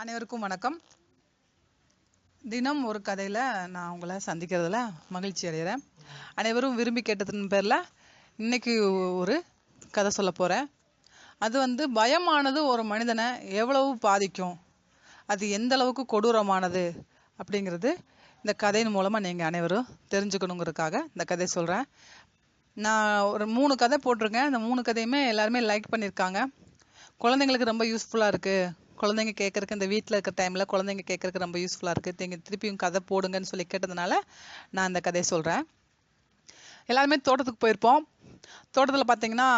அனைவருக்கும் வணக்கம். தினம் ஒரு கதையில் நான் உங்களை சந்திக்கிறதுல மகிழ்ச்சி அடைகிறேன் அனைவரும் விரும்பி கேட்டதன் பேரில் இன்னைக்கு ஒரு கதை சொல்ல போகிறேன் அது வந்து பயமானது ஒரு மனிதனை எவ்வளவு பாதிக்கும் அது எந்த அளவுக்கு கொடூரமானது அப்படிங்கிறது இந்த கதையின் மூலமாக நீங்கள் அனைவரும் தெரிஞ்சுக்கணுங்கிறதுக்காக இந்த கதையை சொல்கிறேன் நான் ஒரு மூணு கதை போட்டிருக்கேன். இந்த மூணு கதையுமே எல்லாருமே லைக் பண்ணியிருக்காங்க. குழந்தைங்களுக்கு ரொம்ப யூஸ்ஃபுல்லாக இருக்குது குழந்தைங்க கேட்கறக்கு இந்த வீட்டில் இருக்கிற டைமில் குழந்தைங்க கேட்கறக்கு ரொம்ப யூஸ்ஃபுல்லாக இருக்குது நீங்கள் திருப்பியும் கதை போடுங்கன்னு சொல்லி கேட்டதுனால நான் அந்த கதையை சொல்கிறேன் எல்லாருமே தோட்டத்துக்கு போயிருப்போம். தோட்டத்தில் பார்த்தீங்கன்னா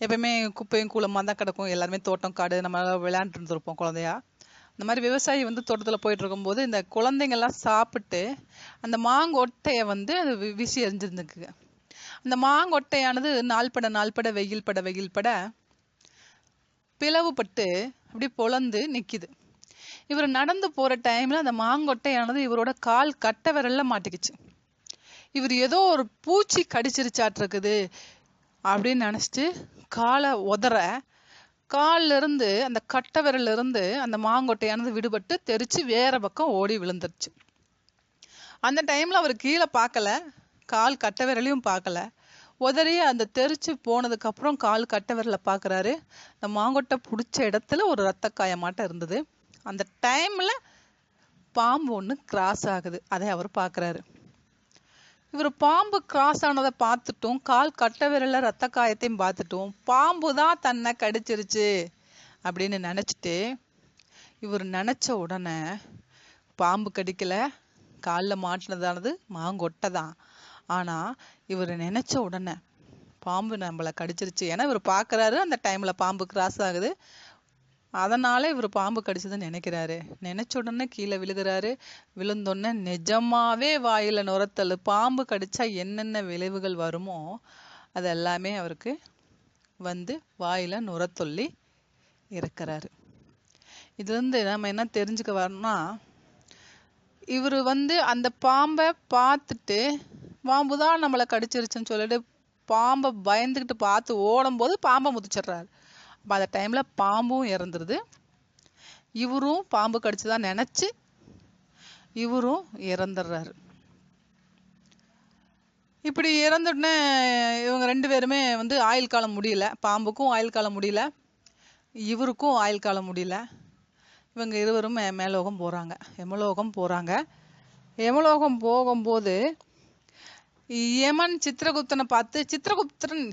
எப்பயுமே குப்பையும் கூலமாக தான் கிடக்கும். எல்லாருமே தோட்டம் காடு நம்ம விளையாண்டுட்டு இருந்திருப்போம் குழந்தையா. இந்த மாதிரி விவசாயி வந்து தோட்டத்தில் போயிட்டு இருக்கும்போது இந்த குழந்தைங்கெல்லாம் சாப்பிட்டு அந்த மாங்கொட்டையை வந்து அது வி- வீசி எறிஞ்சிருந்துக்கு அந்த மாங்கொட்டையானது நாள்பட நாள்பட வெயில் பட வெயில் பட பிளவுபட்டு அப்படி பொழந்து நிற்கிது இவர் நடந்து போற டைம்ல அந்த மாங்கொட்டையானது இவரோட கால் கட்டை விரல்ல மாட்டிக்கிச்சு. இவர் ஏதோ ஒரு பூச்சி கடிச்சிருச்சாட்டிருக்குது அப்படின்னு நினச்சிட்டு காலை உதற காலிலிருந்து அந்த கட்டை விரல்ல இருந்து அந்த மாங்கொட்டையானது விடுபட்டு தெரிச்சு வேற பக்கம் ஓடி விழுந்துருச்சு. அந்த டைம்ல அவர் கீழே பார்க்கல கால் கட்டை விரலையும் பார்க்கல. உதறி அந்த தெரிச்சு போனதுக்கு அப்புறம் கால் கட்டை விரல பார்க்குறாரு இந்த மாங்கொட்டை பிடிச்ச இடத்துல ஒரு ரத்த காயமாட்டம் இருந்தது. அந்த டைம்ல பாம்பு ஒண்ணு கிராஸ் ஆகுது. அதை அவர் பார்க்குறாரு இவர் பாம்பு கிராஸ் ஆனதை பார்த்துட்டும் கால் கட்டை விரல்ல ரத்த காயத்தையும் பார்த்துட்டும் பாம்பு தான் தன்னை கடிச்சிருச்சு அப்படின்னு நினைச்சிட்டு இவர் நினைச்ச உடனே பாம்பு கடிக்கல. காலில் மாட்டினதானது? மாங்கொட்டை தான். ஆனா இவர் நினைச்ச உடனே பாம்பு நம்மளை கடிச்சிருச்சு. ஏன்னா இவர் பார்க்குறாரு அந்த டைம்ல பாம்பு கிராஸ் ஆகுது. அதனால இவர் பாம்பு கடிச்சதுன்னு நினைக்கிறாரு. நினைச்ச உடனே கீழே விழுகிறாரு. விழுந்தோடனே நிஜமாவே வாயில நுரத்தல். பாம்பு கடிச்சா என்னென்ன விளைவுகள் வருமோ அது எல்லாமே அவருக்கு வந்து வாயில நுரத்தொல்லி இருக்கிறாரு. இதுலேருந்து நம்ம என்ன தெரிஞ்சுக்க வரணும்னா இவர் வந்து அந்த பாம்பை பார்த்துட்டு பாம்பு தான் நம்மளை கடிச்சிருச்சுன்னு சொல்லிட்டு பாம்பை பயந்துக்கிட்டு பார்த்து ஓடும்போது பாம்பை முதிச்சிடுறாரு. அப்போ அந்த டைம்ல பாம்பும் இறந்துருது. இவரும் பாம்பு கடிச்சதா நினைச்சு இவரும் இறந்துடுறாரு. இப்படி இறந்துடனே இவங்க ரெண்டு பேருமே வந்து ஆயுள் காலம் முடியல. பாம்புக்கும் ஆயுள் காலம் முடியல. இவருக்கும் ஆயுள் காலம் முடியல. இவங்க இருவரும் மே- மேலோகம் போறாங்க. எமலோகம் போறாங்க. எமலோகம் போகும்போது யமன் சித்திரகுப்தனை பார்த்து சித்திரகுப்தன்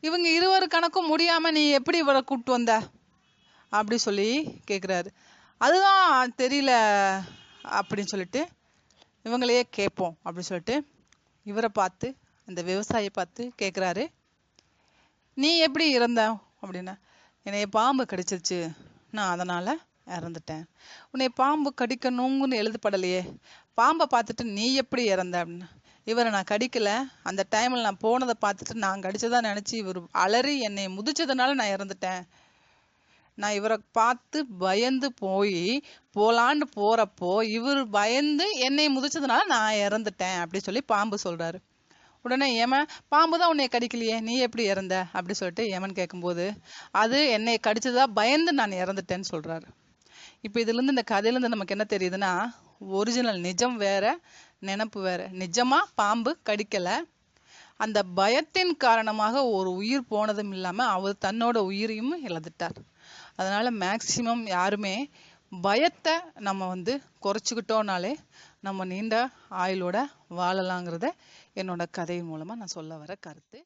இவங்க இருவர் கணக்கும் முடியாம நீ எப்படி இவரை கூப்பிட்டு வந்த? அப்படி சொல்லி கேட்குறாரு அதுதான் தெரியல அப்படின்னு சொல்லிட்டு இவங்களையே கேட்போம் அப்படின்னு சொல்லிட்டு இவரை பார்த்து அந்த விவசாயியை பார்த்து கேட்குறாரு நீ எப்படி இறந்த? அப்படின்னா என்னைய பாம்பு கடிச்சிருச்சு. நான் அதனால் இறந்துட்டேன். உன்னை பாம்பு கடிக்கணுங்கன்னு எழுதப்படலையே. பாம்பை பார்த்துட்டு நீ எப்படி இறந்த? அப்படின்னு இவரை நான் கடிக்கல. அந்த டைமில் நான் போனதை பார்த்துட்டு நான் கடிச்சதா நினச்சி இவர் அலறி என்னை முதிச்சதுனால நான் இறந்துட்டேன். நான் இவரை பார்த்து பயந்து போய் போலான்னு போறப்போ இவர் பயந்து என்னை முதிச்சதுனால நான் இறந்துட்டேன் அப்படி சொல்லி பாம்பு சொல்றாரு. உடனே ஏமன் பாம்பு தான் உன்னை கடிக்கலையே நீ எப்படி இறந்த? அப்படி சொல்லிட்டு ஏமன் கேட்கும்போது அது என்னை கடிச்சதா பயந்து நான் இறந்துட்டேன்னு சொல்றாரு. இப்போ இதுலேருந்து இந்த கதையிலேருந்து நமக்கு என்ன தெரியுதுன்னா ஒரிஜினல் நிஜம் வேற நினப்பு வேற. நிஜமாக பாம்பு கடிக்கலை. அந்த பயத்தின் காரணமாக ஒரு உயிர் போனதும் இல்லாமல் அவர் தன்னோட உயிரையும் இழந்துட்டார். அதனால் மேக்சிமம் யாருமே பயத்தை நம்ம வந்து குறைச்சிக்கிட்டோம்னாலே நம்ம நீண்ட ஆயுளோட வாழலாங்கிறத என்னோட கதை மூலமாக நான் சொல்ல வர கருத்து.